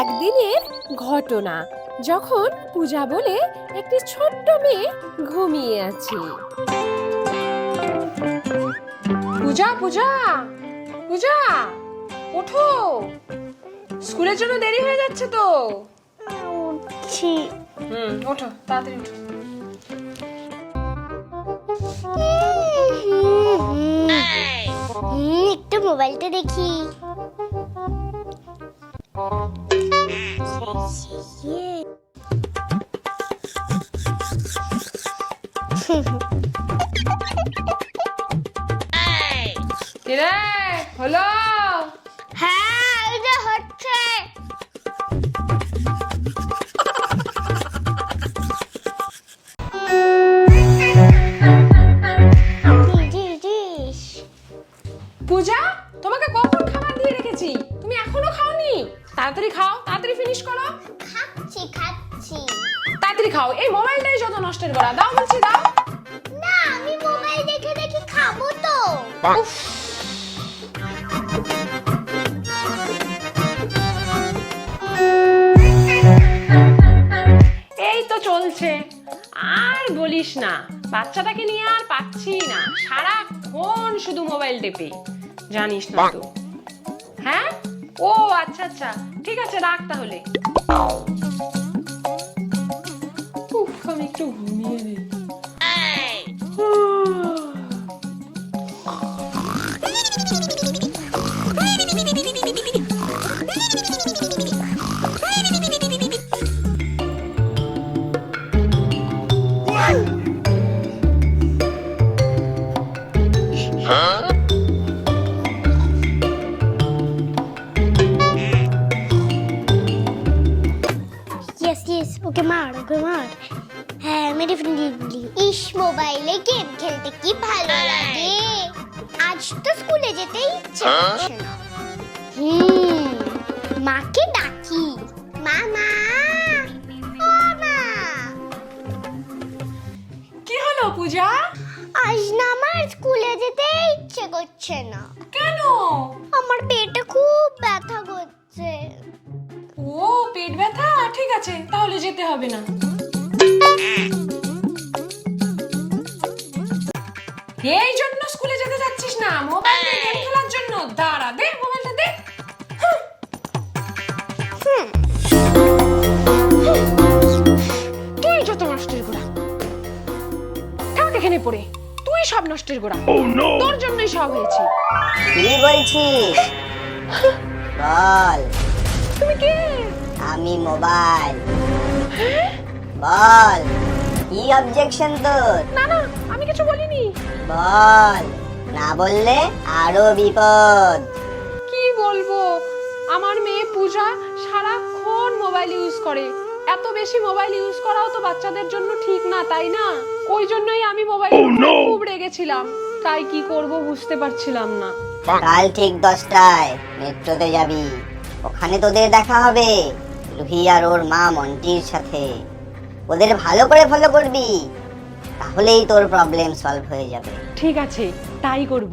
একদিনের ঘটনা যখন পূজা বলে একটি ছোট্ট মেয়ে ঘুমিয়ে আছে। পূজা পূজা পূজা ওঠো। স্কুলের জন্য দেরি হয়ে যাচ্ছে তো। উঠছি। হুম ওঠো তাড়াতাড়ি ওঠো। একটু মোবাইলটা দেখি। কিরে হলো হ্যাঁ এই হচ্ছে। পূজা তাড়াতাড়ি খাও তাড়াতাড়ি ফিনিশ করো। খাচ্ছি খাচ্ছি। তাড়াতাড়ি খাও এই মোবাইলটাই যত নষ্টের করা দাও বলছি দাও। না আমি মোবাইল দেখে দেখে খাব তো। উফ, এই তো চলছে। আর বলিস না বাচ্চাটাকে নিয়ে আর পাচ্ছি না। সারাক্ষণ শুধু মোবাইল টেপে। জানিস না তো। ও আচ্ছা আচ্ছা। ঠিক আছে রাখ তাহলে। আমি একটু ঘুমিয়ে নিই ইয়েস ইয়েস ওকে মার ওকে মার হ্যাঁ আমি ডেফিনেটলি ইস মোবাইলে গেম খেলতে কি ভালো লাগে? আজ তো স্কুলে যেতে ইচ্ছে হ্যাঁ? করছে না। হুম মাকে ডাকি। মামা! ও মা! কি হলো পূজা? আজ না আমার স্কুলে যেতে ইচ্ছে করছে না। কেন? আমার পেটে খুব ব্যথা করছে। পেট ব্যথা? ঠিক আছে তাহলে যেতে হবে না। এই জন্য স্কুলে যেতে যাচ্ছিস না? মোবাইল নিয়ে গেম খেলার জন্য? দাঁড়া দে মোবাইলটা দে তুই যত নষ্টের গোড়া। থাক এখানে পড়ে। তুই সব নষ্টের গোড়া। তোর জন্যই সব হয়েছে। কি বলছিস? বল। তুমি কে? আমি মোবাইল। বল কি অবজেকশন তোর? না না আমি কিছু বলিনি। বল না বললে আরও বিপদ। কি বলব? আমার মেয়ে পূজা সারাক্ষণ মোবাইল ইউজ করে। এত বেশি মোবাইল ইউজ করাও তো বাচ্চাদের জন্য ঠিক না তাই না? ওই জন্যই আমি মোবাইল খুব রেগেছিলাম। তাই কি করব বুঝতে পারছিলাম না। কাল ঠিক দশটায় মেট্রোতে যাবি। ওখানে তোদের দেখা হবে। রুহি আর ওর মা মন্টির সাথে। ওদের ভালো করে ফলো করবি, তাহলেই তোর প্রবলেম সলভ হয়ে যাবে। ঠিক আছে, তাই করব।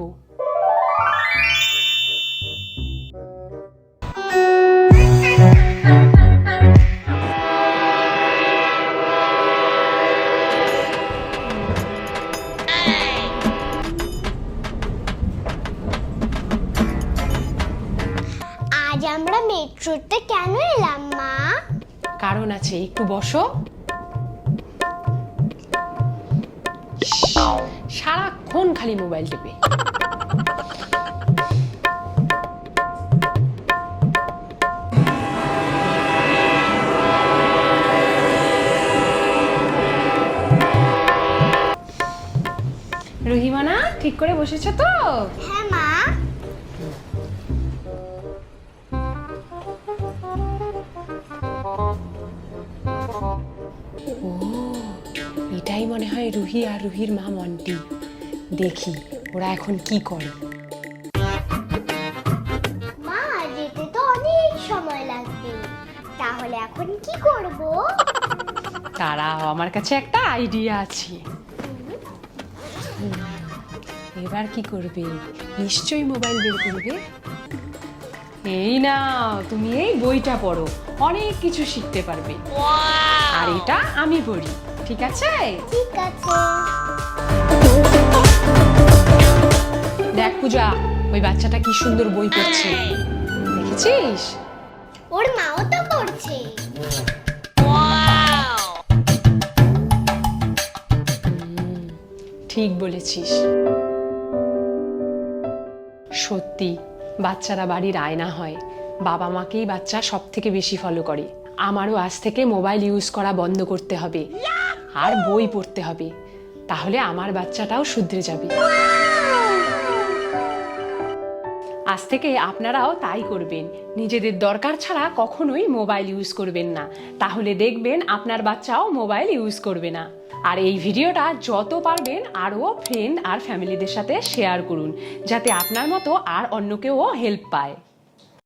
আমরা মেট্রোতে কেন এলাম মা? কারণ আছে একটু বসো। সারাক্ষণ খালি মোবাইল টিপে। রহিমানা ঠিক করে বসেছো তো? হ্যাঁ মা। মনে হয় রুহি আর রুহির মা মন্টি। দেখি ওরা এখন কি করে? মা যেতে তো অনেক সময় লাগবে। তাহলে এখন কি করব? তারাও আমার কাছে একটা আইডিয়া আছে। এবার কি করবে? নিশ্চয়ই মোবাইল বের করবে। এই না তুমি এই বইটা পড়ো। অনেক কিছু শিখতে পারবে। আর এটা আমি পড়ি ঠিক আছে? ঠিক আছে। দেখ পূজা ওই বাচ্চাটা কি সুন্দর বই পড়ছে। দেখেছিস? ওর মাও তো পড়ছে। ঠিক বলেছিস। সত্যি বাচ্চারা বাড়ির আয়না হয়। বাবা মাকেই বাচ্চা সব থেকে বেশি ফলো করে। আমারও আজ থেকে মোবাইল ইউজ করা বন্ধ করতে হবে। আর বই পড়তে হবে। তাহলে আমার বাচ্চাটাও শুধরে যাবে। আজ থেকে আপনারাও তাই করবেন। নিজেদের দরকার ছাড়া কখনোই মোবাইল ইউজ করবেন না। তাহলে দেখবেন আপনার বাচ্চাও মোবাইল ইউজ করবে না। আর এই ভিডিওটা যত পারবেন আরও ফ্রেন্ড আর ফ্যামিলিদের সাথে শেয়ার করুন। যাতে আপনার মতো আর অন্য কেউ হেল্প পায়।